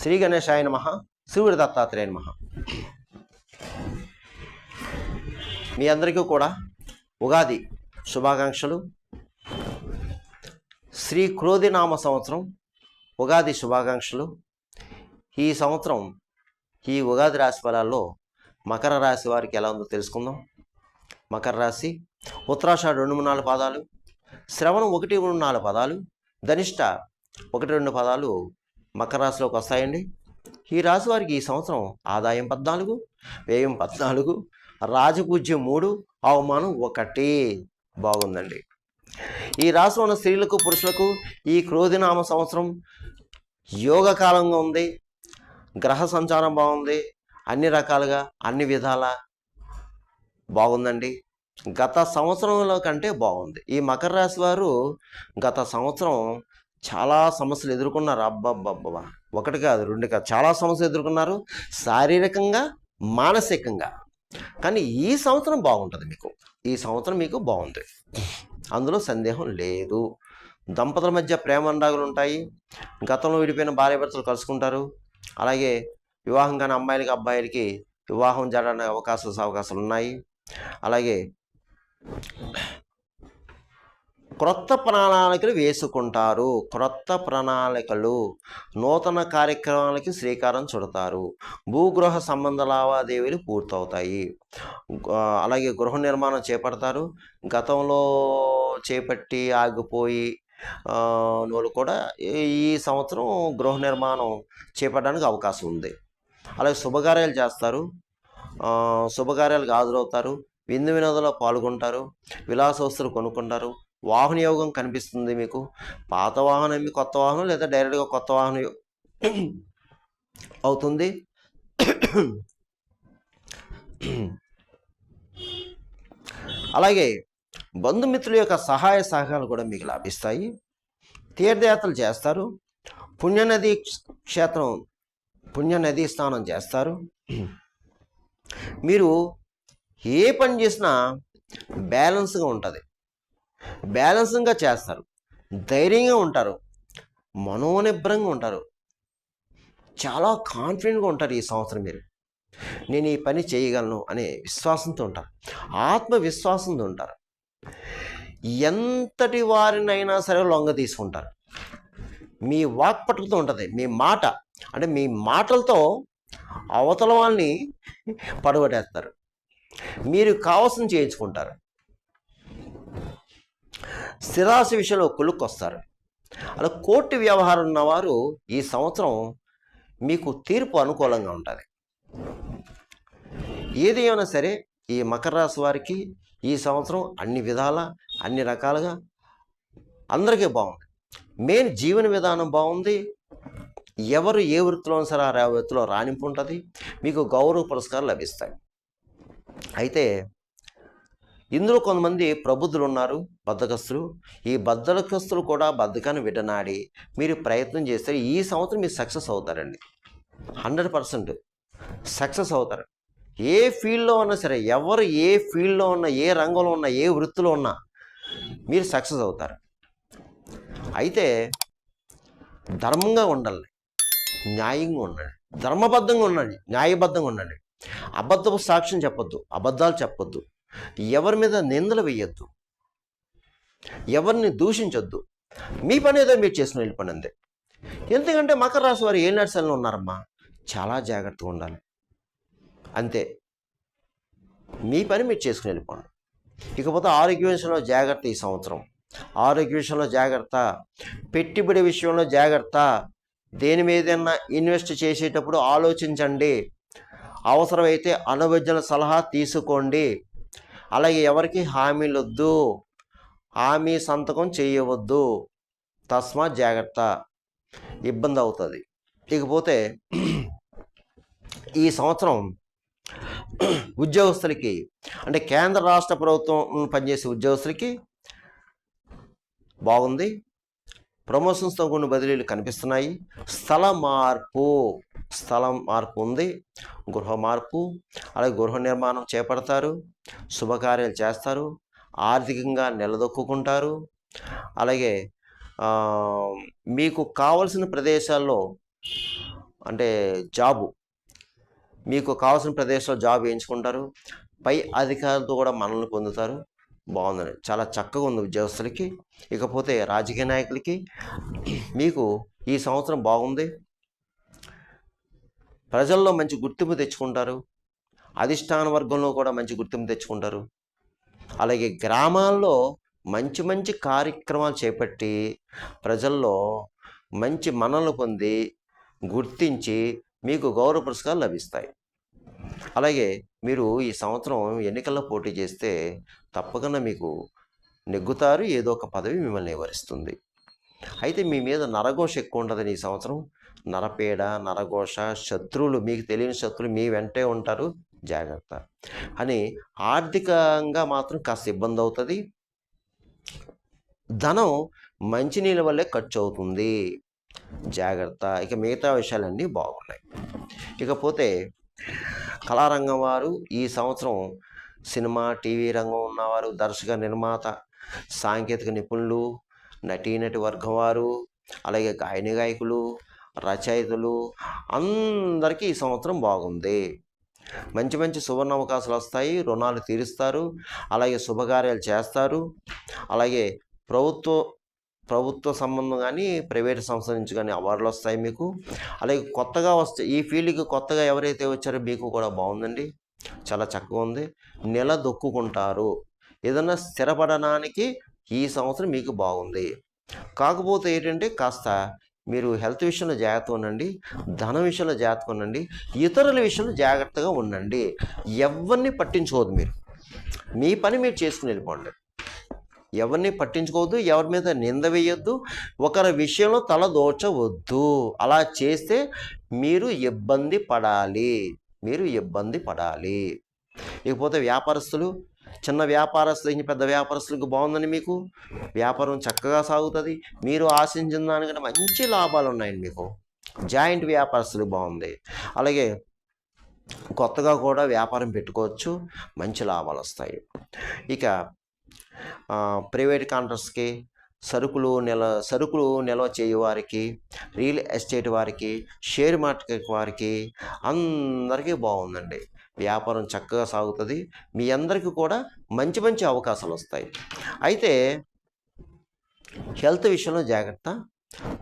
శ్రీ గణేశాయ నమ శివుడి దత్తాత్రేయ నమ. మీ అందరికీ కూడా ఉగాది శుభాకాంక్షలు. శ్రీ క్రోధినామ సంవత్సరం ఉగాది శుభాకాంక్షలు. ఈ సంవత్సరం ఈ ఉగాది రాశి ఫలాల్లో మకర రాశి వారికి ఎలా ఉందో తెలుసుకుందాం. మకర రాశి ఉత్తరాషాఢ రెండు మూడు నాలుగు పదాలు శ్రవణం ఒకటి మూడు నాలుగు పదాలు ధనిష్ట ఒకటి రెండు పదాలు మకర రాశిలోకి వస్తాయండి. ఈ రాశి వారికి ఈ సంవత్సరం ఆదాయం పద్నాలుగు వ్యయం పద్నాలుగు రాజపూజ్యం మూడు అవమానం ఒకటి. బాగుందండి. ఈ రాశిలో ఉన్న స్త్రీలకు పురుషులకు ఈ క్రోధినామ సంవత్సరం యోగ కాలంగా ఉంది. గ్రహ సంచారం బాగుంది. అన్ని రకాలుగా అన్ని విధాల బాగుందండి. గత సంవత్సరంలో కంటే బాగుంది. ఈ మకర రాశి వారు గత సంవత్సరం చాలా సమస్యలు ఎదుర్కొన్నారు. అబ్బబ్బబ్బా ఒకటి కాదు రెండు కాదు. చాలా సమస్యలు ఎదుర్కొన్నారు. శారీరకంగా మానసికంగా. కానీ ఈ సంవత్సరం బాగుంటుంది మీకు. ఈ సంవత్సరం మీకు బాగుంది. అందులో సందేహం లేదు. దంపతుల మధ్య ప్రేమ అండాగులు ఉంటాయి. గతంలో విడిపోయిన భార్యాభర్తలు కలుసుకుంటారు. అలాగే వివాహం కాని అమ్మాయిలకి అబ్బాయిలకి వివాహం జరగడానికి అవకాశాలు అవకాశాలు ఉన్నాయి. అలాగే క్రొత్త ప్రణాళికలు వేసుకుంటారు. క్రొత్త ప్రణాళికలు నూతన కార్యక్రమాలకి శ్రీకారం చుడతారు. భూగృహ సంబంధ లావాదేవీలు పూర్తవుతాయి. అలాగే గృహ నిర్మాణం చేపడతారు. గతంలో చేపట్టి ఆగిపోయి ఆ, వాళ్ళు కూడా ఈ- సంవత్సరం గృహ నిర్మాణం చేపట్టడానికి అవకాశం ఉంది. అలాగే శుభకార్యాలు చేస్తారు. శుభకార్యాలకు హాజరవుతారు. విందు వినోదంలో పాల్గొంటారు. విలాస వస్తువులు కొనుక్కుంటారు. వాహన యోగం కనిపిస్తుంది మీకు. పాత వాహనం కొత్త వాహనం లేదా డైరెక్ట్గా కొత్త వాహనం అవుతుంది. అలాగే బంధుమిత్రుల యొక్క సహాయ సహకారాలు కూడా మీకు లభిస్తాయి. తీర్థయాత్రలు చేస్తారు. పుణ్యనది క్షేత్రం పుణ్యనది స్నానం చేస్తారు. మీరు ఏ పని చేసినా బ్యాలెన్స్గా ఉంటుంది. బ్యాలెన్స్గా చేస్తారు. ధైర్యంగా ఉంటారు. మనోనిబ్రంగా ఉంటారు. చాలా కాన్ఫిడెంట్గా ఉంటారు ఈ సంవత్సరం మీరు. నేను ఈ పని చేయగలను అనే విశ్వాసంతో ఉంటారు. ఆత్మవిశ్వాసంతో ఉంటారు. ఎంతటి వారినైనా సరే లొంగ తీసుకుంటారు. మీ వాక్పట్టుతో ఉంటుంది. మీ మాట అంటే మీ మాటలతో అవతల వాళ్ళని పడగొట్టేస్తారు. మీరు కావాల్సిన చేయించుకుంటారు. స్థిరాశి విషయంలో కొలుక్కొస్తారు. అలా కోర్టు వ్యవహారం ఉన్నవారు ఈ సంవత్సరం మీకు తీర్పు అనుకూలంగా ఉంటుంది. ఏది అయినా సరే ఈ మకర రాశి వారికి ఈ సంవత్సరం అన్ని విధాల అన్ని రకాలుగా అందరికీ బాగుంది. మెయిన్ జీవన విధానం బాగుంది. ఎవరు ఏ వృత్తిలో సరే ఆ వృత్తిలో రాణింపు ఉంటుంది. మీకు గౌరవ పురస్కారాలు లభిస్తాయి. అయితే ఇందులో కొంతమంది ప్రబుద్ధులు ఉన్నారు బద్దకస్తులు ఈ బద్ధకస్తులు కూడా బద్దకాన్ని విడనాడి మీరు ప్రయత్నం చేస్తే ఈ సంవత్సరం మీరు సక్సెస్ అవుతారండి. హండ్రెడ్ పర్సెంట్ సక్సెస్ అవుతారు. ఏ ఫీల్డ్లో ఉన్నా సరే ఎవరు ఏ ఫీల్డ్లో ఉన్నా ఏ రంగంలో ఉన్నా ఏ వృత్తిలో ఉన్నా మీరు సక్సెస్ అవుతారు. అయితే ధర్మంగా ఉండాలి. న్యాయంగా ఉండండి ధర్మబద్ధంగా ఉండండి న్యాయబద్ధంగా ఉండండి అబద్ధపు సాక్ష్యం చెప్పొద్దు అబద్ధాలు చెప్పొద్దు. ఎవరి మీద నిందలు వేయొద్దు. ఎవరిని దూషించొద్దు. మీ పని ఏదో మీరు చేసుకుని వెళ్ళిపోండి అంతే. ఎందుకంటే మకర రాశి వారు ఏ నర్సల్లో ఉన్నారమ్మా? చాలా జాగ్రత్తగా ఉండాలి. అంతే. మీ పని మీరు చేసుకుని వెళ్ళిపోండి. ఇకపోతే ఆరోగ్య విషయంలో జాగ్రత్త ఈ సంవత్సరం. ఆరోగ్య విషయంలో జాగ్రత్త. పెట్టుబడి విషయంలో జాగ్రత్త. దేని మీదైనా ఇన్వెస్ట్ చేసేటప్పుడు ఆలోచించండి. అవసరమైతే అనువైద్యుల సలహా తీసుకోండి. అలాగే ఎవరికి హామీలు వద్దు హామీ సంతకం చేయవద్దు. తస్మాత్ జాగ్రత్త. ఇబ్బంది అవుతుంది ఇకపోతే ఈ సంవత్సరం ఉద్యోగస్తులకి అంటే కేంద్ర రాష్ట్ర ప్రభుత్వం పనిచేసే ఉద్యోగస్తులకి బాగుంది. ప్రమోషన్స్తో కొన్ని బదిలీలు కనిపిస్తున్నాయి. స్థల మార్పు స్థలం మార్పు ఉంది. గృహ మార్పు అలాగే గృహ నిర్మాణం చేపడతారు. శుభకార్యాలు చేస్తారు. ఆర్థికంగా నిలదొక్కుంటారు అలాగే మీకు కావలసిన ప్రదేశాల్లో అంటే జాబు మీకు కావాల్సిన ప్రదేశంలో జాబ్ వేయించుకుంటారు. పై అధికారులతో కూడా మనల్ని పొందుతారు. బాగుందని. చాలా చక్కగా ఉంది ఉద్యోగస్తులకి. ఇకపోతే రాజకీయ నాయకులకి మీకు ఈ సంవత్సరం బాగుంది. ప్రజల్లో మంచి గుర్తింపు తెచ్చుకుంటారు. అధిష్టాన వర్గంలో కూడా మంచి గుర్తింపు తెచ్చుకుంటారు. అలాగే గ్రామాల్లో మంచి మంచి కార్యక్రమాలు చేపట్టి ప్రజల్లో మంచి మనలు పొంది గుర్తించి మీకు గౌరవ పురస్కారాలు లభిస్తాయి. అలాగే మీరు ఈ సంవత్సరం ఎన్నికల్లో పోటీ చేస్తే తప్పకుండా మీకు నెగ్గుతారు ఏదో ఒక పదవి మిమ్మల్ని వివరిస్తుంది అయితే మీ మీద నరఘోష ఎక్కువ ఉంటుందని ఈ సంవత్సరం? నరపేడ నరఘోష శత్రువులు మీకు తెలియని శత్రువులు మీ వెంటే ఉంటారు. జాగ్రత్త. అని ఆర్థికంగా మాత్రం కాస్త ఇబ్బంది అవుతుంది. ధనం మంచినీళ్ళ వల్లే ఖర్చు అవుతుంది జాగ్రత్త. ఇక మిగతా విషయాలన్నీ బాగున్నాయి. ఇకపోతే కళారంగం వారు ఈ సంవత్సరం సినిమా టీవీ రంగం ఉన్నవారు దర్శక నిర్మాత సాంకేతిక నిపుణులు నటీనటి వర్గం వారు అలాగే గాయని గాయకులు రచయితలు అందరికీ ఈ సంవత్సరం బాగుంది. మంచి మంచి సువర్ణ అవకాశాలు వస్తాయి రుణాలు తీరుస్తారు అలాగే శుభకార్యాలు చేస్తారు అలాగే ప్రభుత్వ ప్రభుత్వ సంబంధం కానీ ప్రైవేట్ సంస్థ నుంచి కానీ అవార్డులు వస్తాయి మీకు. అలాగే కొత్తగా వస్తే ఈ ఫీల్డ్కి కొత్తగా ఎవరైతే వచ్చారో మీకు కూడా బాగుందండి. చాలా చక్కగా ఉంది. నెల దొక్కుకుంటారు. ఏదన్నా స్థిరపడడానికి ఈ సంవత్సరం మీకు బాగుంది. కాకపోతే ఏంటంటే కాస్త మీరు హెల్త్ విషయంలో జాగ్రత్తగా ఉండండి. ధన విషయంలో జాగ్రత్తగా ఉండండి. ఇతరుల విషయంలో జాగ్రత్తగా ఉండండి. ఎవరిని పట్టించుకోవద్దు మీరు. మీ పని మీరు చేసుకుని వెళ్ళిపోండి. ఎవరిని పట్టించుకోవద్దు ఎవరి మీద నింద వేయొద్దు ఒకరి విషయంలో తల దోచవద్దు. అలా చేస్తే మీరు ఇబ్బంది పడాలి. మీరు ఇబ్బంది పడాలి. ఇకపోతే వ్యాపారస్తులు చిన్న వ్యాపారస్తులు పెద్ద వ్యాపారస్తులకు బాగుందని మీకు? వ్యాపారం చక్కగా సాగుతుంది. మీరు ఆశించిన దానికంటే మంచి లాభాలు ఉన్నాయండి మీకు. జాయింట్ వ్యాపారస్తులకు బాగుంది. అలాగే కొత్తగా కూడా వ్యాపారం పెట్టుకోవచ్చు. మంచి లాభాలు వస్తాయి. ఇక ప్రైవేట్ కాంట్రాక్ట్స్కి సరుకులు నిల సరుకులు నిల్వ చేయు వారికి రియల్ ఎస్టేట్ వారికి షేర్ మార్కెట్ వారికి అందరికీ బాగుందండి. వ్యాపారం చక్కగా సాగుతుంది. మీ అందరికీ కూడా మంచి మంచి అవకాశాలు వస్తాయి. అయితే హెల్త్ విషయంలో జాగ్రత్త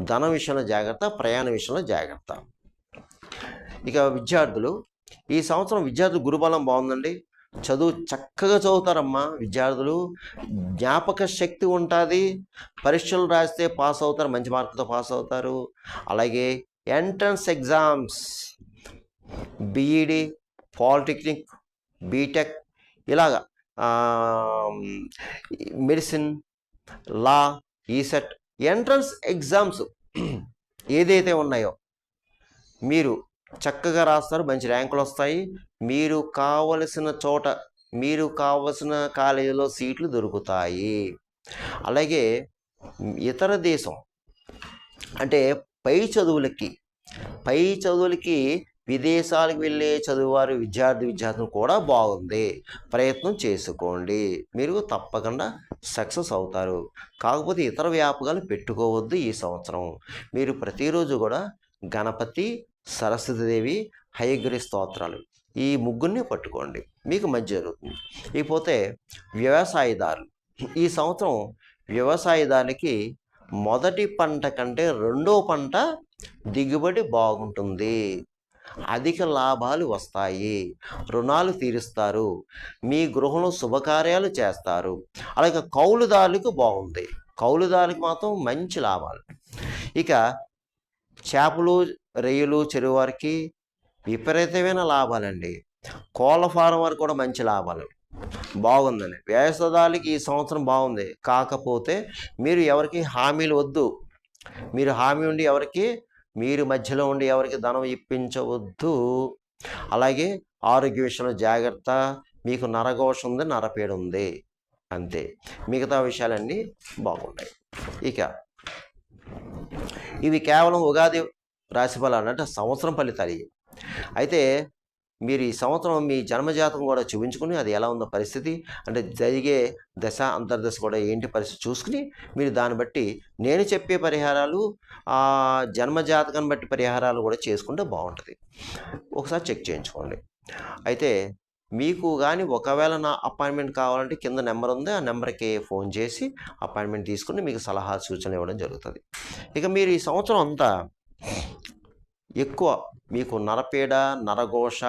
ధన విషయంలో జాగ్రత్త ప్రయాణ విషయంలో జాగ్రత్త. ఇక విద్యార్థులు ఈ సంవత్సరం విద్యార్థులు గురుబలం బాగుందండి. చదువు చక్కగా చదువుతారమ్మా విద్యార్థులు. జ్ఞాపక శక్తి ఉంటుంది. పరీక్షలు రాస్తే పాస్ అవుతారు మంచి మార్కులతో పాస్ అవుతారు. అలాగే entrance exams BEd polytechnic BTech ఇలాగా medicine law ECET entrance exams ఏదైతే ఉన్నాయో మీరు చక్కగా రాస్తారు మంచి ర్యాంకులు వస్తాయి మీరు కావలసిన చోట మీరు కావలసిన కాలేజీలో సీట్లు దొరుకుతాయి. అలాగే ఇతర దేశం అంటే పై చదువులకి పై చదువులకి విదేశాలకు వెళ్ళే చదువువారు విద్యార్థి విద్యార్థులు కూడా బాగుంది. ప్రయత్నం చేసుకోండి. మీరు తప్పకుండా సక్సెస్ అవుతారు. కాకపోతే ఇతర వ్యాపకాలు పెట్టుకోవద్దు ఈ సంవత్సరం. మీరు ప్రతిరోజు కూడా గణపతి సరస్వతీదేవి హయగ్రి స్తోత్రాలు. ఈ ముగ్గురిని పట్టుకోండి. మీకు మంచి జరుగుతుంది. ఇకపోతే వ్యవసాయదారులు. ఈ సంవత్సరం వ్యవసాయదారులకి మొదటి పంట కంటే రెండో పంట దిగుబడి బాగుంటుంది. అధిక లాభాలు వస్తాయి. రుణాలు తీరుస్తారు. మీ గృహంలో శుభకార్యాలు చేస్తారు. అలాగే కౌలుదారులకు బాగుంది. కౌలుదారులకు మాత్రం మంచి లాభాలు. ఇక చేపలు రొయ్యలు చెరువు వారికి విపరీతమైన లాభాలండి. కోళ్ళ ఫారం వారికి కూడా మంచి లాభాలు. బాగుందండి. వ్యవసాయాలకి ఈ సంవత్సరం బాగుంది. కాకపోతే మీరు ఎవరికి హామీలు వద్దు. మీరు హామీ ఉండి ఎవరికి మీరు మధ్యలో ఉండి ఎవరికి ధనం ఇప్పించవద్దు. అలాగే ఆరోగ్య విషయంలో జాగ్రత్త. మీకు నరఘోష ఉంది నరపేడ ఉంది. అంతే. మిగతా విషయాలన్నీ బాగున్నాయి. ఇక ఇవి కేవలం ఉగాది రాశి ఫలాలు అంటే సంవత్సరం ఫలితాలు అయితే మీరు ఈ సంవత్సరం మీ జన్మజాతం కూడా చూపించుకుని అది ఎలా ఉందో పరిస్థితి అంటే జరిగే దశ అంతర్దశ కూడా ఏంటి పరిస్థితి చూసుకుని మీరు దాన్ని బట్టి నేను చెప్పే పరిహారాలు ఆ జన్మజాతకాన్ని బట్టి పరిహారాలు కూడా చేసుకుంటే బాగుంటుంది. ఒకసారి చెక్ చేయించుకోండి. అయితే మీకు కానీ ఒకవేళ నా అపాయింట్మెంట్ కావాలంటే కింద నెంబర్ ఉంది ఆ నెంబర్కి ఫోన్ చేసి అపాయింట్మెంట్ తీసుకుని మీకు సలహా సూచన ఇవ్వడం జరుగుతుంది. ఇక మీరు ఈ సంవత్సరం అంతా ఎక్కువ మీకు నరపీడ నరఘోష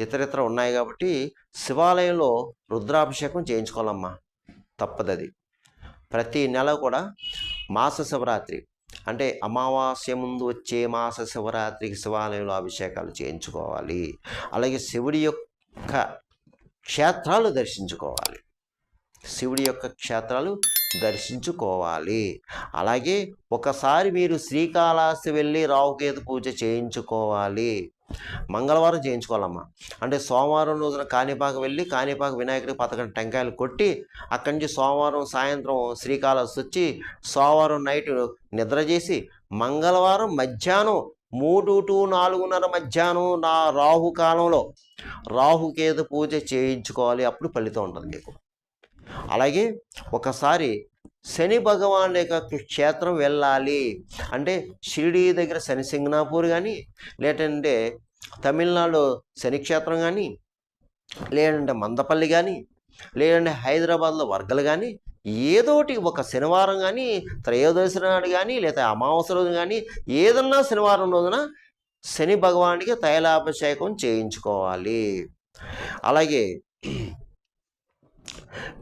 ఇతరితర ఉన్నాయి కాబట్టి శివాలయంలో రుద్రాభిషేకం చేయించుకోవాలమ్మా. తప్పదది. ప్రతి నెల కూడా మాస శివరాత్రి అంటే అమావాస్య ముందు వచ్చే మాస శివరాత్రికి శివాలయంలో అభిషేకాలు చేయించుకోవాలి. అలాగే శివుడి యొక్క క్షేత్రాలు దర్శించుకోవాలి. శివుడి యొక్క క్షేత్రాలు దర్శించుకోవాలి. అలాగే ఒకసారి మీరు శ్రీకాళహస్తి వెళ్ళి రావుకేతు పూజ చేయించుకోవాలి. మంగళవారం చేయించుకోవాలమ్మా. అంటే సోమవారం రోజున కాణిపాక వెళ్ళి కాణిపాక వినాయకుడికి పథకం టెంకాయలు కొట్టి అక్కడి నుంచి సోమవారం సాయంత్రం శ్రీకాళహస్తి వచ్చి సోమవారం నైట్ నిద్ర చేసి మంగళవారం మధ్యాహ్నం మూడు టు నాలుగున్నర మధ్యాహ్నం నా రాహుకాలంలో రాహుకేతు పూజ చేయించుకోవాలి. అప్పుడు ఫలితం ఉంటుంది మీకు. అలాగే ఒకసారి శని భగవాన్ యొక్క క్షేత్రం వెళ్ళాలి. అంటే షిరిడి దగ్గర శని సింగనాపూర్ కానీ లేదంటే తమిళనాడు శని క్షేత్రం కానీ లేదంటే మందపల్లి కానీ లేదంటే హైదరాబాద్లో వర్గలు కానీ ఏదోటి ఒక శనివారం కానీ త్రయోదశి నాడు కానీ లేదా అమావాస్య రోజు కానీ ఏదన్నా శనివారం రోజున శని భగవానికి తైలాభిషేకం చేయించుకోవాలి. అలాగే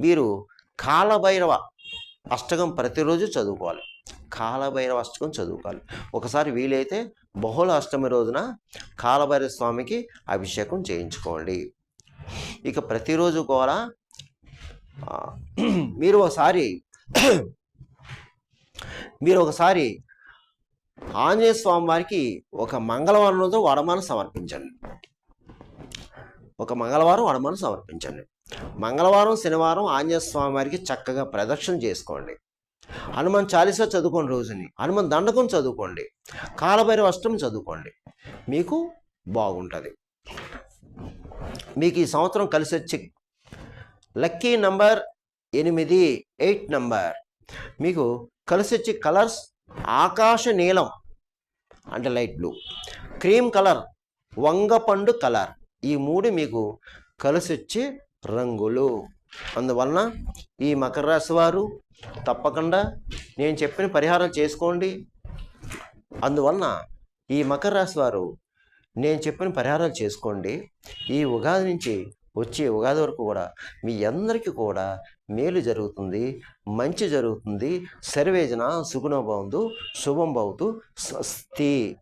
మీరు కాలభైరవ అష్టకం ప్రతిరోజు చదువుకోవాలి. కాలభైరవ అష్టకం చదువుకోవాలి. ఒకసారి వీలైతే బహుళ అష్టమి రోజున కాలభైరవ స్వామికి అభిషేకం చేయించుకోండి. ఇక ప్రతిరోజు కూడా మీరు ఒకసారి మీరు ఒకసారి ఆంజనేయ స్వామి వారికి ఒక మంగళవారంతో రోజు వడమానం సమర్పించండి. ఒక మంగళవారం వడమానం సమర్పించండి. మంగళవారం శనివారం ఆంజనేయ స్వామి వారికి చక్కగా ప్రదక్షిణ చేసుకోండి. హనుమాన్ చాలీసా చదువుకోండి రోజుని. హనుమాన్ దండకం చదువుకోండి. కాలభైరవ అష్టం చదువుకోండి. మీకు బాగుంటుంది. మీకు ఈ సంవత్సరం కలిసి వచ్చే లక్కీ నంబర్ ఎనిమిది ఎయిట్ నంబర్. మీకు కలిసి వచ్చి కలర్స్ ఆకాశ నీలం అంటే లైట్ బ్లూ. క్రీమ్ కలర్ వంగపండు కలర్. ఈ మూడు మీకు కలిసి వచ్చి రంగులు. అందువలన ఈ మకర రాశి వారు తప్పకుండా నేను చెప్పిన పరిహారం చేసుకోండి. అందువలన ఈ మకర రాశి వారు నేను చెప్పిన పరిహారాలు చేసుకోండి. ఈ ఉగాది నుంచి వచ్చే ఉగాది వరకు కూడా మీ అందరికీ కూడా మేలు జరుగుతుంది మంచి జరుగుతుంది. సర్వేజన సుగుణం బాగుందు శుభం బాగుతూ స్వస్తి.